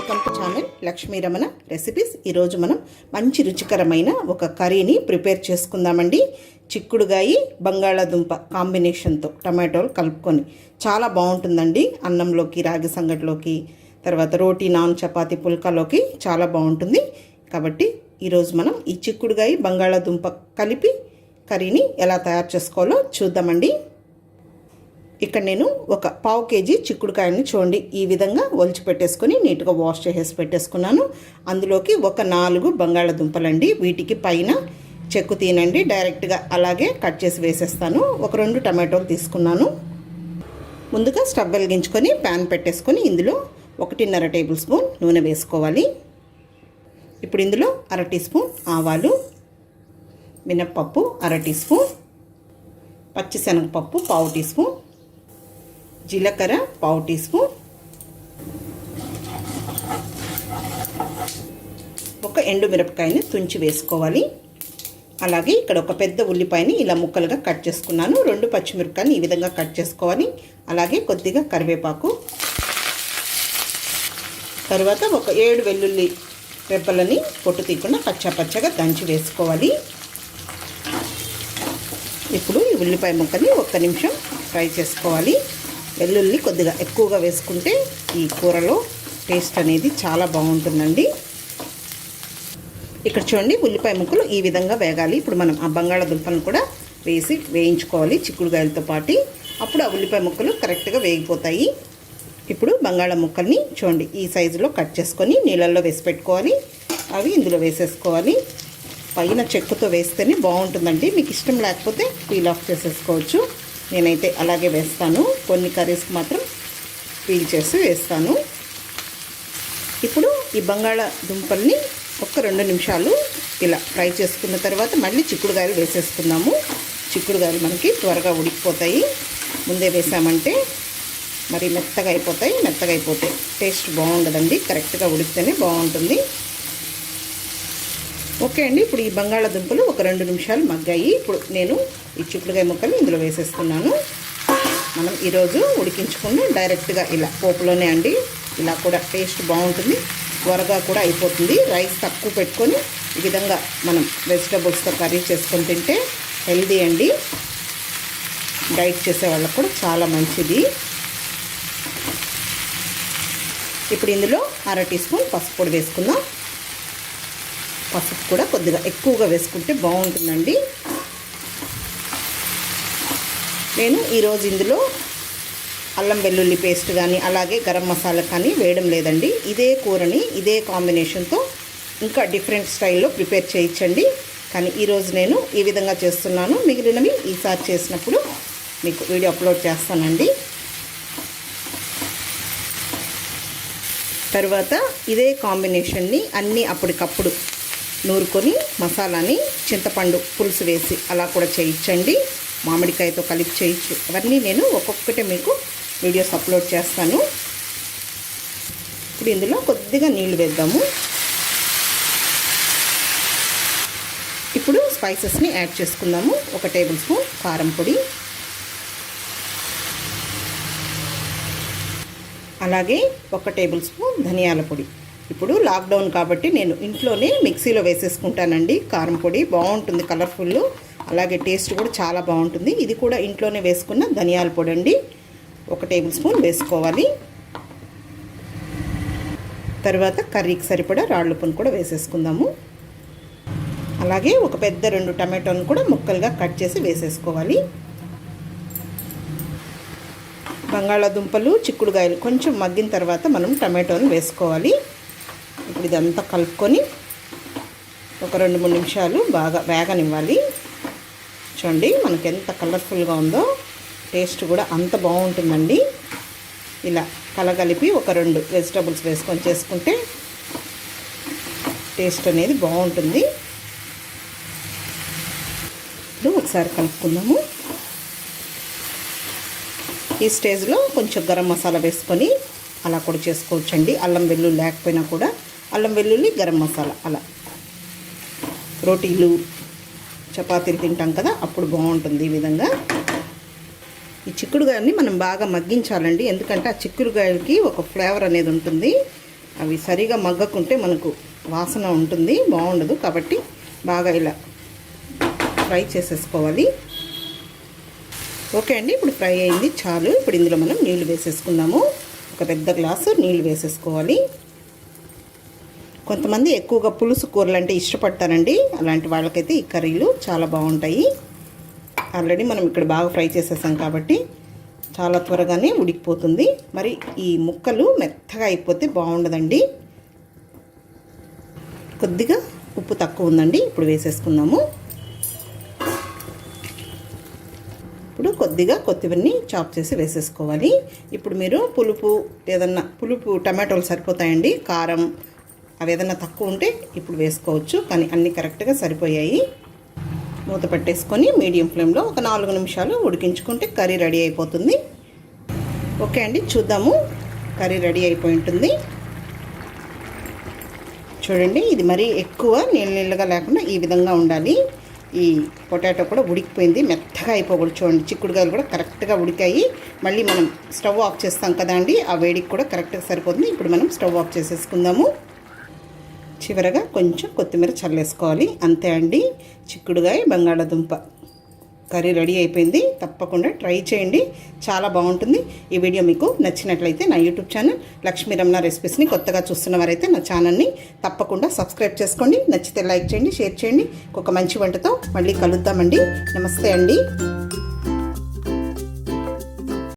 Welcome to channel Lakshmi Ramana recipes ఈరోజు మనం మంచి రుచికరమైన ఒక కర్రీని ప్రిపేర్ చేసుకుందామండి. చిక్కుడుగాయి బంగాళాదుంప కాంబినేషన్తో టమాటోలు కలుపుకొని చాలా బాగుంటుందండి. అన్నంలోకి రాగి సంగటిలోకి తర్వాత రోటీ నాన్ చపాతి పుల్కాలోకి చాలా బాగుంటుంది. కాబట్టి ఈరోజు మనం ఈ చిక్కుడుగాయి బంగాళాదుంప కలిపి కర్రీని ఎలా తయారు చేసుకోవాలో చూద్దామండి. ఇక్కడ నేను ఒక పావు కేజీ చిక్కుడుకాయని చూడండి. ఈ విధంగా ఒలిచి పెట్టేసుకొని నీట్గా వాష్ చేసేసి పెట్టేసుకున్నాను. అందులోకి ఒక నాలుగు బంగాళదుంపలండి. వీటికి పైన చెక్కు తీనండి. డైరెక్ట్గా అలాగే కట్ చేసి వేసేస్తాను. ఒక రెండు టమాటోలు తీసుకున్నాను. ముందుగా స్టవ్ వెలిగించుకొని ప్యాన్ పెట్టేసుకొని ఇందులో ఒకటిన్నర టేబుల్ స్పూన్ నూనె వేసుకోవాలి. ఇప్పుడు ఇందులో అర టీ స్పూన్ ఆవాలు మినప్పప్పు అర టీ స్పూన్ పచ్చిశనగపప్పు పావు టీ స్పూన్ జీలకర్ర పావు టీ స్పూన్. ఒక ఎండు మిరపకాయని తుంచి వేసుకోవాలి. అలాగే ఇక్కడ ఒక పెద్ద ఉల్లిపాయని ఇలా ముక్కలుగా కట్ చేసుకున్నాను. రెండు పచ్చిమిరపకాయని ఈ విధంగా కట్ చేసుకోవాలి. అలాగే కొద్దిగా కరివేపాకు. తర్వాత ఒక ఏడు వెల్లుల్లి రెబ్బలని పొట్టు తీయకుండా పచ్చా పచ్చగా దంచి వేసుకోవాలి. ఇప్పుడు ఈ ఉల్లిపాయ ముక్కని ఒక్క నిమిషం ఫ్రై చేసుకోవాలి. వెల్లుల్లి కొద్దిగా ఎక్కువగా వేసుకుంటే ఈ కూరలో టేస్ట్ అనేది చాలా బాగుంటుందండి. ఇక్కడ చూడండి ఉల్లిపాయ ముక్కలు ఈ విధంగా వేగాలి. ఇప్పుడు మనం ఆ బంగాళాదుంపలను కూడా వేసి వేయించుకోవాలి చిక్కుడుగాయలతో పాటు. అప్పుడు ఆ ఉల్లిపాయ ముక్కలు కరెక్ట్గా వేగిపోతాయి. ఇప్పుడు బంగాళ ముక్కల్ని చూడండి ఈ సైజులో కట్ చేసుకొని నీళ్ళల్లో వేసి పెట్టుకోవాలి. అవి ఇందులో వేసేసుకోవాలి. పైన చెక్కుతో వేస్తేనే బాగుంటుందండి. మీకు ఇష్టం లేకపోతే పీల్ ఆఫ్ చేసేసుకోవచ్చు. నేనైతే అలాగే వేస్తాను. కొన్ని కర్రీస్కి మాత్రం పీల్ చేసి వేస్తాను. ఇప్పుడు ఈ బంగాళాదుంపల్ని ఒక రెండు నిమిషాలు ఇలా ఫ్రై చేసుకున్న తర్వాత మళ్ళీ చిక్కుడుగాయలు వేసేసుకుందాము. చిక్కుడుగాయలు మనకి త్వరగా ఉడికిపోతాయి. ముందే వేసామంటే మరి మెత్తగా అయిపోతాయి మెత్తగా అయిపోతాయి. టేస్ట్ బాగుండదండి. కరెక్ట్గా ఉడికితేనే బాగుంటుంది. ఓకే అండి. ఇప్పుడు ఈ బంగాళాదుంపలు ఒక రెండు నిమిషాలు మగ్గాయి. ఇప్పుడు నేను ఈ చిక్కుడుకాయ ముక్కలు ఇందులో వేసేస్తున్నాను. మనం ఈరోజు ఉడికించుకుని డైరెక్ట్గా ఇలా పోపులోనే అండి. ఇలా కూడా టేస్ట్ బాగుంటుంది. త్వరగా కూడా అయిపోతుంది. రైస్ తక్కువ పెట్టుకొని ఈ విధంగా మనం వెజిటబుల్స్తో కర్రీ చేసుకొని తింటే హెల్దీ అండి. డైట్ చేసే వాళ్ళకు కూడా చాలా మంచిది. ఇప్పుడు ఇందులో అర టీ స్పూన్ పసుపు పొడి వేసుకుందాం. పసుపు కూడా కొద్దిగా ఎక్కువగా వేసుకుంటే బాగుంటుందండి. నేను ఈరోజు ఇందులో అల్లం వెల్లుల్లి పేస్ట్ కానీ అలాగే గరం మసాలా కానీ వేయడం లేదండి. ఇదే కూరని ఇదే కాంబినేషన్తో ఇంకా డిఫరెంట్ స్టైల్లో ప్రిపేర్ చేయించండి. కానీ ఈరోజు నేను ఈ విధంగా చేస్తున్నాను. మిగిలినవి ఈసారి చేసినప్పుడు మీకు వీడియో అప్లోడ్ చేస్తానండి. తర్వాత ఇదే కాంబినేషన్ని అన్నీ అప్పటికప్పుడు నూరుకొని మసాలాని చింతపండు పులుసు వేసి అలా కూడా చేయించండి. మామిడికాయతో కలిపి చేయొచ్చు అవన్నీ నేను ఒక్కొక్కటే మీకు వీడియోస్ అప్లోడ్ చేస్తాను. ఇప్పుడు ఇందులో కొద్దిగా నీళ్ళు వేద్దాము. ఇప్పుడు స్పైసెస్ని యాడ్ చేసుకుందాము. ఒక టేబుల్ స్పూన్ కారం పొడి. అలాగే ఒక టేబుల్ స్పూన్ ధనియాల పొడి. ఇప్పుడు లాక్డౌన్ కాబట్టి నేను ఇంట్లోనే మిక్సీలో వేసేసుకుంటానండి. కారం పొడి బాగుంటుంది కలర్ఫుల్ అలాగే టేస్ట్ కూడా చాలా బాగుంటుంది. ఇది కూడా ఇంట్లోనే వేసుకున్న ధనియాల పొడి అండి. ఒక టేబుల్ స్పూన్ వేసుకోవాలి. తర్వాత కర్రీకి సరిపడా రాళ్ళు కూడా వేసేసుకుందాము. అలాగే ఒక పెద్ద రెండు టమాటోలను కూడా ముక్కలుగా కట్ చేసి వేసేసుకోవాలి. బంగాళాదుంపలు చిక్కుడుగాయలు కొంచెం మగ్గిన తర్వాత మనం టమాటోని వేసుకోవాలి. ఇప్పుడు ఇదంతా కలుపుకొని ఒక రెండు మూడు నిమిషాలు బాగా వేగనివ్వాలి. చూడండి మనకి ఎంత కలర్ఫుల్గా ఉందో టేస్ట్ కూడా అంత బాగుంటుందండి. ఇలా కలగలిపి ఒక రెండు వెజిటబుల్స్ వేసుకొని చేసుకుంటే టేస్ట్ అనేది బాగుంటుంది. ఇప్పుడు ఒకసారి కలుపుకుందాము. ఈ స్టేజ్లో కొంచెం గరం మసాలా వేసుకొని అలా కూడా చేసుకోవచ్చండి. అల్లం వెల్లుల్లి లేకపోయినా కూడా అల్లం వెల్లుల్లి గరం మసాలా అలా. రోటీలు చపాతీలు తింటాం కదా అప్పుడు బాగుంటుంది ఈ విధంగా. ఈ చిక్కుడుగాయని మనం బాగా మగ్గించాలండి ఎందుకంటే ఆ చిక్కుడుగాయలకి ఒక ఫ్లేవర్ అనేది ఉంటుంది. అవి సరిగా మగ్గకుంటే మనకు వాసన ఉంటుంది బాగుండదు కాబట్టి బాగా ఇలా ఫ్రై చేసేసుకోవాలి. ఓకే అండి ఇప్పుడు ఫ్రై అయింది చాలు. ఇప్పుడు ఇందులో మనం నీళ్ళు వేసేసుకుందాము. ఒక పెద్ద గ్లాసు నీళ్ళు వేసేసుకోవాలి. కొంతమంది ఎక్కువగా పులుసు కూరలు అంటే ఇష్టపడతారండి. అలాంటి వాళ్ళకైతే ఈ కర్రీలు చాలా బాగుంటాయి. ఆల్రెడీ మనం ఇక్కడ బాగా ఫ్రై చేసేసాం కాబట్టి చాలా త్వరగానే ఉడికిపోతుంది. మరి ఈ ముక్కలు మెత్తగా అయిపోతే బాగుండదండి. కొద్దిగా ఉప్పు తక్కువ ఉందండి. ఇప్పుడు వేసేసుకుందాము. ఇప్పుడు కొద్దిగా కొత్తిమీరని చాప్ చేసి వేసేసుకోవాలి. ఇప్పుడు మీరు పులుపు ఏదన్నా పులుపు టమాటోలు సరిపోతాయండి. కారం అవి ఏదైనా తక్కువ ఉంటే ఇప్పుడు వేసుకోవచ్చు. కానీ అన్నీ కరెక్ట్గా సరిపోయాయి. మూత పెట్టేసుకొని మీడియం ఫ్లేమ్లో ఒక నాలుగు నిమిషాలు ఉడికించుకుంటే కర్రీ రెడీ అయిపోతుంది. ఓకే అండి చూద్దాము. కర్రీ రెడీ అయిపోయి ఉంటుంది. చూడండి ఇది మరీ ఎక్కువ నీళ్ళ నీళ్ళగా లేకుండా ఈ విధంగా ఉండాలి. ఈ పొటాటో కూడా ఉడికిపోయింది. మెత్తగా అయిపోకూడదు చూడండి. చిక్కుడుకాయలు కూడా కరెక్ట్గా ఉడికాయి. మళ్ళీ మనం స్టవ్ ఆఫ్ చేస్తాం కదా అండి ఆ వేడికి కూడా కరెక్ట్గా సరిపోతుంది. ఇప్పుడు మనం స్టవ్ ఆఫ్ చేసేసుకుందాము. చివరగా కొంచెం కొత్తిమీర చల్లేసుకోవాలి. అంతే అండి. చిక్కుడుగాయ బంగాళాదుంప కర్రీ రెడీ అయిపోయింది. తప్పకుండా ట్రై చేయండి. చాలా బాగుంటుంది. ఈ వీడియో మీకు నచ్చినట్లయితే నా యూట్యూబ్ ఛానల్ లక్ష్మీ రమణ రెసిపీస్ని కొత్తగా చూస్తున్న వారైతే నా ఛానల్ని తప్పకుండా సబ్స్క్రైబ్ చేసుకోండి. నచ్చితే లైక్ చేయండి షేర్ చేయండి. ఒక మంచి వంటతో మళ్ళీ కలుద్దామండి. నమస్తే అండి.